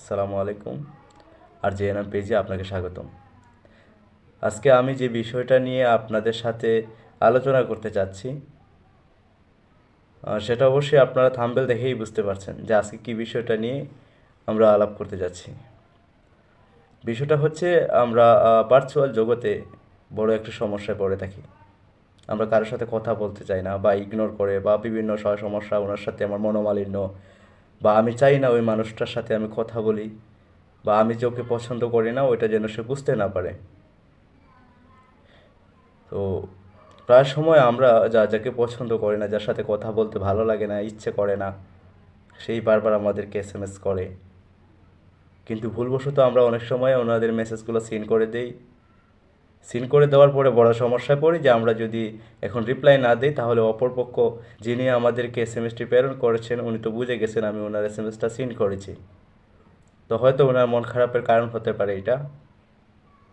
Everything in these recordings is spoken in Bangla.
আসসালামু আলাইকুম। আর জেএনএম পেজে আপনাকে স্বাগতম। আজকে আমি যে বিষয়টা নিয়ে আপনাদের সাথে আলোচনা করতে চাচ্ছি সেটা অবশ্যই আপনারা থাম্বেল দেখেই বুঝতে পারছেন যে আজকে কী বিষয়টা নিয়ে আমরা আলাপ করতে যাচ্ছি। বিষয়টা হচ্ছে আমরা ভার্চুয়াল জগতে বড় একটা সমস্যায় পড়ে থাকি। আমরা কারোর সাথে কথা বলতে চাই না বা ইগনোর করে বা বিভিন্ন সমস্যা ওনার সাথে আমার মনোমালিন্য বা আমি চাই না ওই মানুষটার সাথে আমি কথা বলি, বা আমি যে ওকে পছন্দ করি না, ওইটা যেন সে বুঝতে না পারে। তো প্রায় সময় আমরা যা যাকে পছন্দ করি না, যার সাথে কথা বলতে ভালো লাগে না, ইচ্ছে করে না, সেই বারবার আমাদেরকে এস এম এস করে। কিন্তু ভুলবশত আমরা অনেক সময় ওনাদের মেসেজগুলো সিন করে দেই। সিন করে দেওয়ার পরে বড় সমস্যায় পড়ি যে আমরা যদি এখন রিপ্লাই না দিই, তাহলে অপরপক্ষ যিনি আমাদেরকে এস এম এসটি প্রেরণ করেছেন, উনি তো বুঝে গেছেন আমি ওনার এস এম এসটা সিন করেছি। তো হয়তো ওনার মন খারাপের কারণ হতে পারে এটা।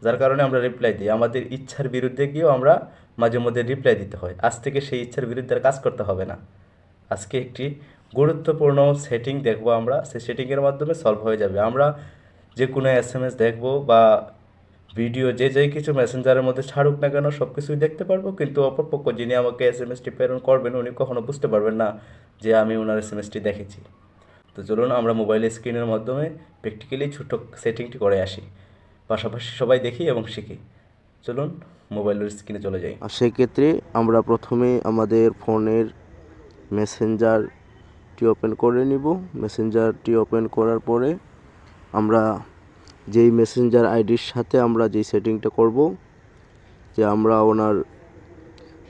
যার কারণে আমরা রিপ্লাই দিই। আমাদের ইচ্ছার বিরুদ্ধে গিয়েও আমরা মাঝে মধ্যে রিপ্লাই দিতে হয়। আজ থেকে সেই ইচ্ছার বিরুদ্ধে কাজ করতে হবে না। আজকে একটি গুরুত্বপূর্ণ সেটিং দেখব আমরা। সেই সেটিংয়ের মাধ্যমে সলভ হয়ে যাবে। আমরা যে কোনো এস এম এস দেখব বা ভিডিও যে যে কিছু মেসেঞ্জারের মধ্যে ছাড়ুক না কেন সব কিছুই দেখতে পারব। কিন্তু অপরপক্ষ যিনি আমাকে এস এম এসটি প্রেরণ করবেন, উনি কখনও বুঝতে পারবেন না যে আমি ওনার এস এম এসটি দেখেছি। তো চলুন আমরা মোবাইল স্ক্রিনের মাধ্যমে প্র্যাকটিক্যালি ছোট সেটিংটি করে আসি। পাশাপাশি সবাই দেখি এবং শিখি। চলুন মোবাইলের স্ক্রিনে চলে যাই। আর সেক্ষেত্রে আমরা প্রথমে আমাদের ফোনের মেসেঞ্জারটি ওপেন করে নিব। মেসেঞ্জারটি ওপেন করার পরে আমরা যেই মেসেঞ্জার আইডির সাথে আমরা যেই সেটিংটা করব, যে আমরা ওনার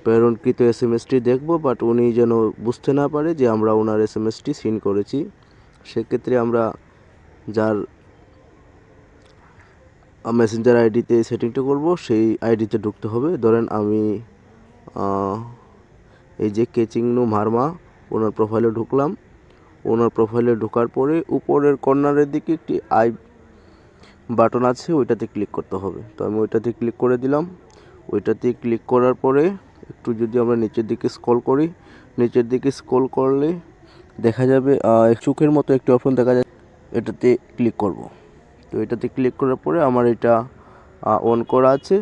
প্রেরণকৃত এস এম এসটি দেখব বাট উনি যেন বুঝতে না পারে যে আমরা ওনার এস এম এসটি সিন করেছি। সেক্ষেত্রে আমরা যার মেসেঞ্জার আইডিতে সেটিংটা করব, সেই আইডিতে ঢুকতে হবে। ধরেন আমি এই যে কেচিং নু মারমা, ওনার প্রোফাইলে ঢুকলাম। ওনার প্রোফাইলে ঢোকার পরে উপরের কর্নারের দিকে একটি আই বাটন আছে, ওইটাতে ক্লিক করতে হবে। তো আমি ওইটাতে ক্লিক করে দিলাম। ওইটাতে ক্লিক করার পরে একটু যদি আমরা নিচের দিকে স্ক্রল করি, নিচের দিকে স্ক্রল করলে দেখা যাবে চোখের মতো একটি অপশন দেখা যায়। এটাতে ক্লিক করব। তো এটাতে ক্লিক করার পরে আমার এটা অন করা আছে।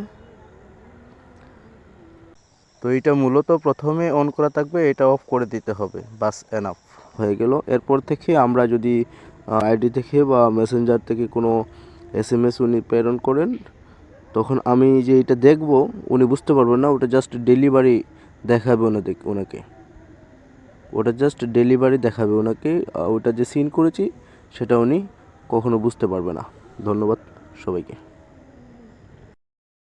তো এটা মূলত প্রথমে অন করা থাকবে, এটা অফ করে দিতে হবে। বাস এনাফ হয়ে গেল। এরপর থেকে আমরা যদি আইডি থেকে বা মেসেঞ্জার থেকে কোনো এস এম এস উনি প্রেরণ করেন, তখন আমি যে এটা দেখব, উনি বুঝতে পারবেন না, ওটা জাস্ট ডেলিভারি দেখাবে ওনাদের, ওনাকে। ওটা জাস্ট ডেলিভারি দেখাবে ওনাকে ওটা যে সিন করেছি, সেটা উনি কখনো বুঝতে পারবে না। ধন্যবাদ সবাইকে।